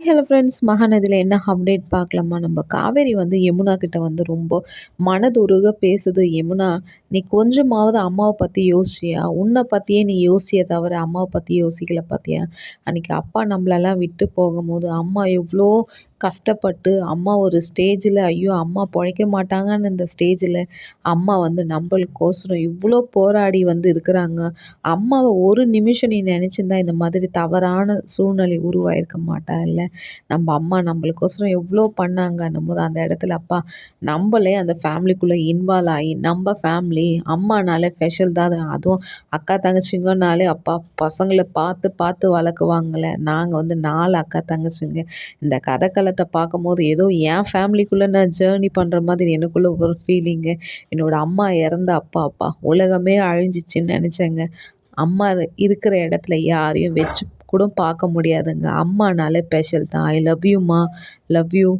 Hello friends மகாநதியில் என்ன update பார்க்கலாமா? நம்ம காவேரி வந்து யமுனா கிட்ட வந்து ரொம்ப மனதுருக பேசுது. யமுனா நீ கொஞ்சமாவது அம்மாவை பற்றி யோசிச்சியா? உன்னை பற்றியே நீ யோசிய தவிர அம்மாவை பற்றி யோசிக்கல பார்த்தியா அன்றைக்கி அப்பா நம்மளெல்லாம் விட்டு போகும்போது அம்மா எவ்வளோ கஷ்டப்பட்டு அம்மா ஒரு ஸ்டேஜில் ஐயோ அம்மா பிழைக்க மாட்டாங்கன்னு இந்த ஸ்டேஜில் அம்மா வந்து நம்மளுக்கோசரம் இவ்வளோ போராடி வந்து இருக்கிறாங்க. அம்மாவை ஒரு நிமிஷம் நீ நினச்சிருந்தா இந்த மாதிரி தவறான சூழ்நிலை உருவாயிருக்க மாட்டா இல்லை? நம்ம அம்மா நம்மளுக்கோசரம் எவ்வளோ பண்ணாங்கன்னும் போது அந்த இடத்துல அப்பா நம்மளே அந்த ஃபேமிலிக்குள்ளே இன்வால்வ் ஆகி நம்ம ஃபேமிலி அம்மானாலே ஸ்பெஷல் தான். அதுவும் அக்கா தங்கச்சிங்கனாலே அப்பா பசங்களை பார்த்து பார்த்து வளர்க்குவாங்களே நாங்கள் வந்து நாலு அக்கா தங்கச்சிங்க. இந்த கதைக்களத்தை பார்க்கும்போது ஏதோ என் ஃபேமிலிக்குள்ளே நான் ஜேர்னி பண்ணுற மாதிரி எனக்குள்ளே ஒரு ஃபீலிங்கு என்னோடய அம்மா இறந்த அப்பா அப்பா உலகமே அழிஞ்சிச்சின்னு நினச்சேங்க. அம்மா இருக்கிற இடத்துல யாரையும் வச்சு கூட பார்க்க முடியாதுங்க. அம்மானாலே ஸ்பெஷல் தான். ஐ லவ் யூம்மா லவ் யூ